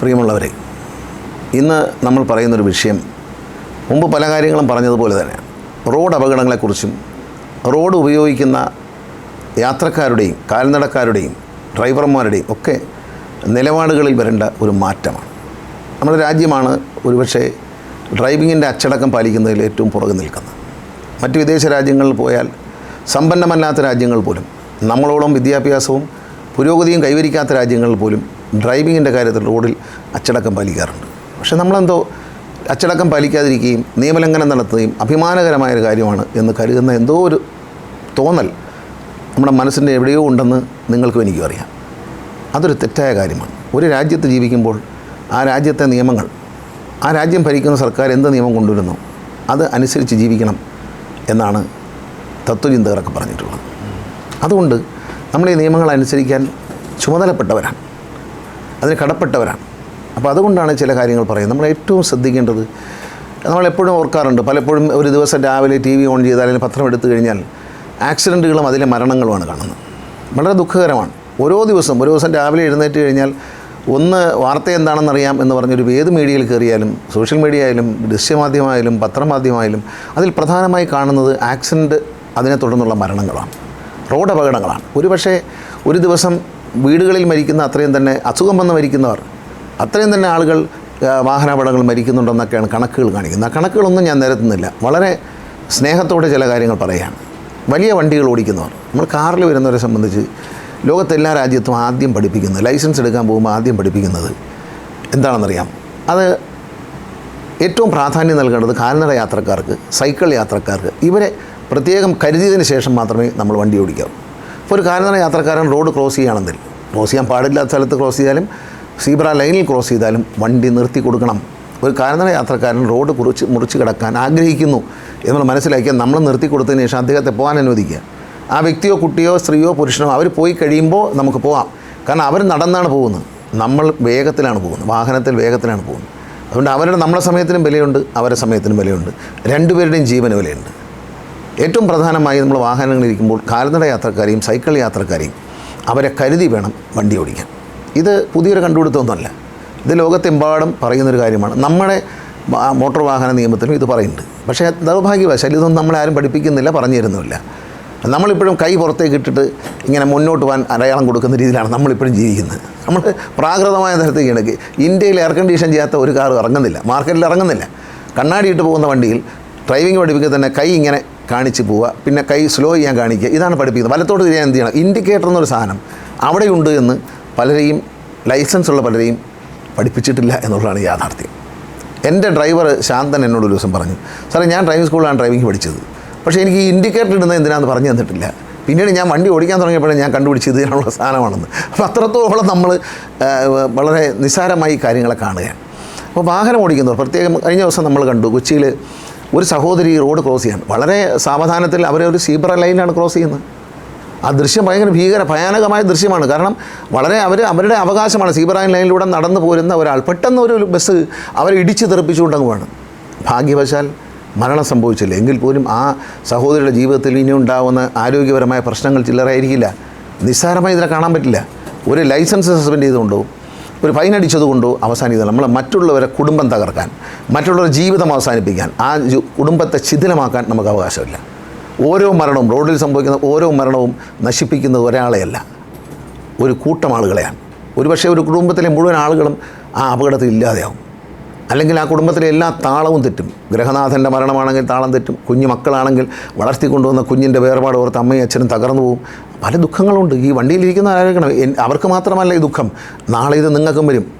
പ്രിയമുള്ളവരെ ഇന്ന് നമ്മൾ പറയുന്നൊരു വിഷയം മുമ്പ് പല കാര്യങ്ങളും പറഞ്ഞതുപോലെ തന്നെ റോഡ് അപകടങ്ങളെക്കുറിച്ചും റോഡ് ഉപയോഗിക്കുന്ന യാത്രക്കാരുടെയും കാൽനടക്കാരുടെയും ഡ്രൈവർമാരുടെയും ഒക്കെ നിലപാടുകളിൽ വരേണ്ട ഒരു മാറ്റമാണ്. നമ്മുടെ രാജ്യമാണ് ഒരുപക്ഷെ ഡ്രൈവിങ്ങിന്റെ അച്ചടക്കം പാലിക്കുന്നതിൽ ഏറ്റവും പുറകെ നിൽക്കുന്നത്. മറ്റ് വിദേശ രാജ്യങ്ങളിൽ പോയാൽ സമ്പന്നമല്ലാത്ത രാജ്യങ്ങൾ പോലും നമ്മളോളം വിദ്യാഭ്യാസവും പുരോഗതിയും കൈവരിക്കാത്ത രാജ്യങ്ങളിൽ പോലും ഡ്രൈവിങ്ങിന്റെ കാര്യത്തിൽ റോഡിൽ അച്ചടക്കം പാലിക്കാറുണ്ട്. പക്ഷേ നമ്മളെന്തോ അച്ചടക്കം പാലിക്കാതിരിക്കുകയും നിയമലംഘനം നടത്തുകയും അഭിമാനകരമായ ഒരു കാര്യമാണ് എന്ന് കരുതുന്ന എന്തോ ഒരു തോന്നൽ നമ്മുടെ മനസ്സിന്റെ എവിടെയോ ഉണ്ടെന്ന് നിങ്ങൾക്കും എനിക്കും അറിയാം. അതൊരു തെറ്റായ കാര്യമാണ്. ഒരു രാജ്യത്ത് ജീവിക്കുമ്പോൾ ആ രാജ്യത്തെ നിയമങ്ങൾ ആ രാജ്യം ഭരിക്കുന്ന സർക്കാർ എന്ത് നിയമം കൊണ്ടുവരുന്നു അത് അനുസരിച്ച് ജീവിക്കണം എന്നാണ് തത്വചിന്തകരൊക്കെ പറഞ്ഞിട്ടുള്ളത്. അതുകൊണ്ട് നമ്മൾ ഈ നിയമങ്ങൾ അനുസരിക്കാൻ ചുമതലപ്പെട്ടവരാണ്. അതിന് കടപ്പെട്ടവരാണ്. അപ്പോൾ അതുകൊണ്ടാണ് ചില കാര്യങ്ങൾ പറയുന്നത്. നമ്മൾ ഏറ്റവും ശ്രദ്ധിക്കേണ്ടത് നമ്മളെപ്പോഴും ഓർക്കാറുണ്ട്. പലപ്പോഴും ഒരു ദിവസം രാവിലെ ടി വി ഓൺ ചെയ്താൽ അല്ലെങ്കിൽ പത്രം എടുത്തു കഴിഞ്ഞാൽ ആക്സിഡന്റുകളും അതിലെ മരണങ്ങളുമാണ് കാണുന്നത്. വളരെ ദുഃഖകരമാണ്. ഓരോ ദിവസം ഒരു ദിവസം രാവിലെ എഴുന്നേറ്റ് കഴിഞ്ഞാൽ ഒന്ന് വാർത്ത എന്താണെന്നറിയാം എന്ന് പറഞ്ഞൊരു ഏത് മീഡിയയിൽ കയറിയാലും സോഷ്യൽ മീഡിയ ആയാലും ദൃശ്യമാധ്യമമായാലും പത്രമാധ്യമമായാലും അതിൽ പ്രധാനമായി കാണുന്നത് ആക്സിഡന്റ് അതിനെ തുടർന്നുള്ള മരണങ്ങളാണ്. റോഡ് അപകടങ്ങളാണ് ഒരുപക്ഷെ ഒരു ദിവസം വീടുകളിൽ മരിക്കുന്ന അത്രയും തന്നെ അസുഖം വന്ന് മരിക്കുന്നവർ അത്രയും തന്നെ ആളുകൾ വാഹനാപടങ്ങൾ മരിക്കുന്നുണ്ടെന്നൊക്കെയാണ് കണക്കുകൾ കാണിക്കുന്നത്. ആ കണക്കുകളൊന്നും ഞാൻ നിരത്തുന്നില്ല. വളരെ സ്നേഹത്തോടെ ചില കാര്യങ്ങൾ പറയുകയാണ്. വലിയ വണ്ടികൾ ഓടിക്കുന്നവർ. നമ്മൾ കാറിൽ വരുന്നവരെ സംബന്ധിച്ച് ലോകത്തെല്ലാ രാജ്യത്തും ആദ്യം പഠിപ്പിക്കുന്നത് ലൈസൻസ് എടുക്കാൻ പോകുമ്പോൾ ആദ്യം പഠിപ്പിക്കുന്നത് എന്താണെന്നറിയാം? അത് ഏറ്റവും പ്രാധാന്യം നൽകേണ്ടത് കാൽനട യാത്രക്കാർക്ക് സൈക്കിൾ യാത്രക്കാർക്ക് ഇവരെ പ്രത്യേകം കരുതിയതിന് ശേഷം മാത്രമേ നമ്മൾ വണ്ടി ഓടിക്കാവൂ. ഇപ്പോൾ ഒരു കാൽനട യാത്രക്കാരൻ റോഡ് ക്രോസ് ചെയ്യുകയാണെങ്കിൽ ക്രോസ് ചെയ്യാൻ പാടില്ലാത്ത സ്ഥലത്ത് ക്രോസ് ചെയ്താലും സീബ്ര ലൈനിൽ ക്രോസ് ചെയ്താലും വണ്ടി നിർത്തി കൊടുക്കണം. ഒരു കാൽനട യാത്രക്കാരൻ റോഡ് കുറിച്ച് മുറിച്ച് കിടക്കാൻ ആഗ്രഹിക്കുന്നു എന്ന് മനസ്സിലാക്കിയാൽ നമ്മൾ നിർത്തി കൊടുത്തതിന് ശേഷം അദ്ദേഹത്തെ പോകാൻ അനുവദിക്കുക. ആ വ്യക്തിയോ കുട്ടിയോ സ്ത്രീയോ പുരുഷനോ അവർ പോയി കഴിയുമ്പോൾ നമുക്ക് പോകാം. കാരണം അവർ നടന്നാണ് പോകുന്നത്. നമ്മൾ വേഗത്തിലാണ് പോകുന്നത്. വാഹനത്തിൽ വേഗത്തിലാണ് പോകുന്നത്. അതുകൊണ്ട് അവരുടെ നമ്മളെ സമയത്തിനും വിലയുണ്ട് അവരുടെ സമയത്തിനും വിലയുണ്ട്. രണ്ടുപേരുടെയും ജീവന് വിലയുണ്ട്. ഏറ്റവും പ്രധാനമായി നമ്മൾ വാഹനങ്ങളിൽ ഇരിക്കുമ്പോൾ കാൽനട യാത്രക്കാരെയും സൈക്കിൾ യാത്രക്കാരെയും അവരെ കരുതി വേണം വണ്ടി ഓടിക്കാൻ. ഇത് പുതിയൊരു കണ്ടുപിടുത്തമൊന്നുമല്ല. ഇത് ലോകത്തെമ്പാടും പറയുന്നൊരു കാര്യമാണ്. നമ്മുടെ മോട്ടോർ വാഹന നിയമത്തിലും ഇത് പറയുന്നുണ്ട്. പക്ഷേ ദൗർഭാഗ്യവശാൽ ഇതൊന്നും നമ്മളെ ആരും പഠിപ്പിക്കുന്നില്ല പറഞ്ഞു തരുന്നുമില്ല നമ്മളിപ്പോഴും കൈ പുറത്തേക്ക് ഇട്ടിട്ട് ഇങ്ങനെ മുന്നോട്ട് പോകാൻ അടയാളം കൊടുക്കുന്ന രീതിയിലാണ് നമ്മളിപ്പോഴും ജീവിക്കുന്നത്. നമ്മൾ പ്രാകൃതമായ തരത്തിൽ ഇടയ്ക്ക് ഇന്ത്യയിൽ എയർ കണ്ടീഷൻ ചെയ്യാത്ത ഒരു കാർ ഇറങ്ങുന്നില്ല. മാർക്കറ്റിൽ ഇറങ്ങുന്നില്ല. കണ്ണാടി ഇട്ട് പോകുന്ന വണ്ടിയിൽ ഡ്രൈവിംഗ് പഠിപ്പിക്കുക തന്നെ കൈ ഇങ്ങനെ കാണിച്ച് പോവുക പിന്നെ കൈ സ്ലോ ചെയ്യാൻ കാണിക്കുക. ഇതാണ് പഠിപ്പിക്കുന്നത്. വലത്തോട്ട് തിരിയാൻ എന്ത് ചെയ്യണം? ഇൻഡിക്കേറ്റർ എന്നൊരു സാധനം അവിടെയുണ്ട് എന്ന് പലരെയും ലൈസൻസ് ഉള്ള പലരെയും പഠിപ്പിച്ചിട്ടില്ല എന്നുള്ളതാണ് യാഥാർത്ഥ്യം. എന്റെ ഡ്രൈവർ ശാന്തൻ എന്നോട് ഒരു ദിവസം പറഞ്ഞു സാറേ ഞാൻ ഡ്രൈവിംഗ് സ്കൂളിലാണ് ഡ്രൈവിംഗ് പഠിച്ചത്. പക്ഷേ എനിക്ക് ഈ ഇൻഡിക്കേറ്റർ ഇടുന്നത് എന്തിനാന്ന് പറഞ്ഞു തന്നിട്ടില്ല. പിന്നീട് ഞാൻ വണ്ടി ഓടിക്കാൻ തുടങ്ങിയപ്പോഴേ ഞാൻ കണ്ടുപിടിച്ചത് ഇതിനുള്ള സാധനമാണെന്ന്. അപ്പോൾ അത്രത്തോളം നമ്മൾ വളരെ നിസ്സാരമായി കാര്യങ്ങളെ കാണുകയാണ്. അപ്പോൾ വാഹനം ഓടിക്കുന്നവർ പ്രത്യേകം കഴിഞ്ഞ ദിവസം നമ്മൾ കണ്ടു കൊച്ചിയിൽ ഒരു സഹോദരി റോഡ് ക്രോസ് ചെയ്യാൻ. വളരെ സാവധാനത്തിൽ അവരെ ഒരു സീബ്ര ലൈനിലാണ് ക്രോസ് ചെയ്യുന്നത്. ആ ദൃശ്യം ഭയങ്കര ഭീകര ഭയാനകമായ ദൃശ്യമാണ്. കാരണം വളരെ അവർ അവരുടെ അവകാശമാണ് സീബ്ര ലൈനിലൂടെ നടന്നു പോരുന്ന ഒരാൾ പെട്ടെന്ന് ഒരു ബസ് അവരെ ഇടിച്ച് തെറിപ്പിച്ചുകൊണ്ടങ്ങ് ഭാഗ്യവശാൽ മരണം സംഭവിച്ചില്ല. എങ്കിൽ പോലും ആ സഹോദരിയുടെ ജീവിതത്തിൽ ഇനി ഉണ്ടാകുന്ന ആരോഗ്യപരമായ പ്രശ്നങ്ങൾ ചില്ലറായിരിക്കില്ല നിസ്സാരമായി ഇതിനെ കാണാൻ പറ്റില്ല. ഒരു ലൈസൻസ് സസ്പെൻഡ് ചെയ്തുകൊണ്ടോ ഒരു ഫൈൻ അടിച്ചതുകൊണ്ടോ അവസാനിക്കുന്നത് നമ്മൾ മറ്റുള്ളവരെ കുടുംബം തകർക്കാൻ മറ്റുള്ളവരുടെ ജീവിതം അവസാനിപ്പിക്കാൻ ആ കുടുംബത്തെ ശിഥിലമാക്കാൻ നമുക്ക് അവകാശമില്ല. ഓരോ മരണവും റോഡിൽ സംഭവിക്കുന്ന ഓരോ മരണവും നശിപ്പിക്കുന്നത് ഒരാളെയല്ല ഒരു കൂട്ടം ആളുകളെയാണ്. ഒരുപക്ഷെ ഒരു കുടുംബത്തിലെ മുഴുവൻ ആളുകളും ആ അപകടത്തിൽ ഇല്ലാതെയാവും. അല്ലെങ്കിൽ ആ കുടുംബത്തിലെ എല്ലാ താളവും തെറ്റും. ഗ്രഹനാഥന്റെ മരണമാണെങ്കിൽ താളം തെറ്റും. കുഞ്ഞു മക്കളാണെങ്കിൽ വളർത്തിക്കൊണ്ടുവന്ന കുഞ്ഞിന്റെ വേർപാട് ഓർത്ത് അമ്മയും അച്ഛനും തകർന്നു പോകും പല ദുഃഖങ്ങളുണ്ട്. ഈ വണ്ടിയിലിരിക്കുന്ന ആരോഗ്യം എൻ- അവർക്ക് മാത്രമല്ല ഈ ദുഃഖം. നാളെ ഇത് നിങ്ങൾക്കും വരും.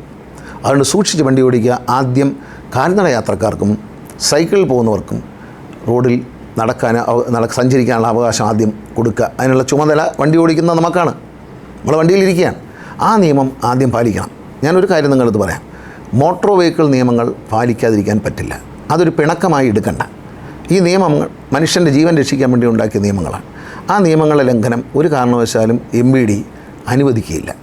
അതുകൊണ്ട് സൂക്ഷിച്ച് വണ്ടി ഓടിക്കുക. ആദ്യം കാൽനട യാത്രക്കാർക്കും സൈക്കിളിൽ പോകുന്നവർക്കും റോഡിൽ നടക്കാൻ നടക്ക നട സഞ്ചരിക്കാനുള്ള അവകാശം ആദ്യം കൊടുക്കുക. അതിനുള്ള ചുമതല വണ്ടി ഓടിക്കുന്ന നമുക്കാണ്. നമ്മൾ വണ്ടിയിലിരിക്കുകയാണ് ആ നിയമം ആദ്യം പാലിക്കണം. ഞാനൊരു കാര്യം നിങ്ങളടുത്ത് പറയാം. മോട്ടോർ വെഹിക്കിൾ നിയമങ്ങൾ പാലിക്കാതിരിക്കാൻ പറ്റില്ല. അതൊരു പിണക്കമായി എടുക്കണ്ട. ഈ നിയമങ്ങൾ മനുഷ്യന്റെ ജീവൻ രക്ഷിക്കാൻ വേണ്ടി ഉണ്ടാക്കിയ നിയമങ്ങളാണ്. ആ നിയമങ്ങളുടെ ലംഘനം ഒരു കാരണവശാലും എം ബി ഡി അനുവദിക്കുകയില്ല.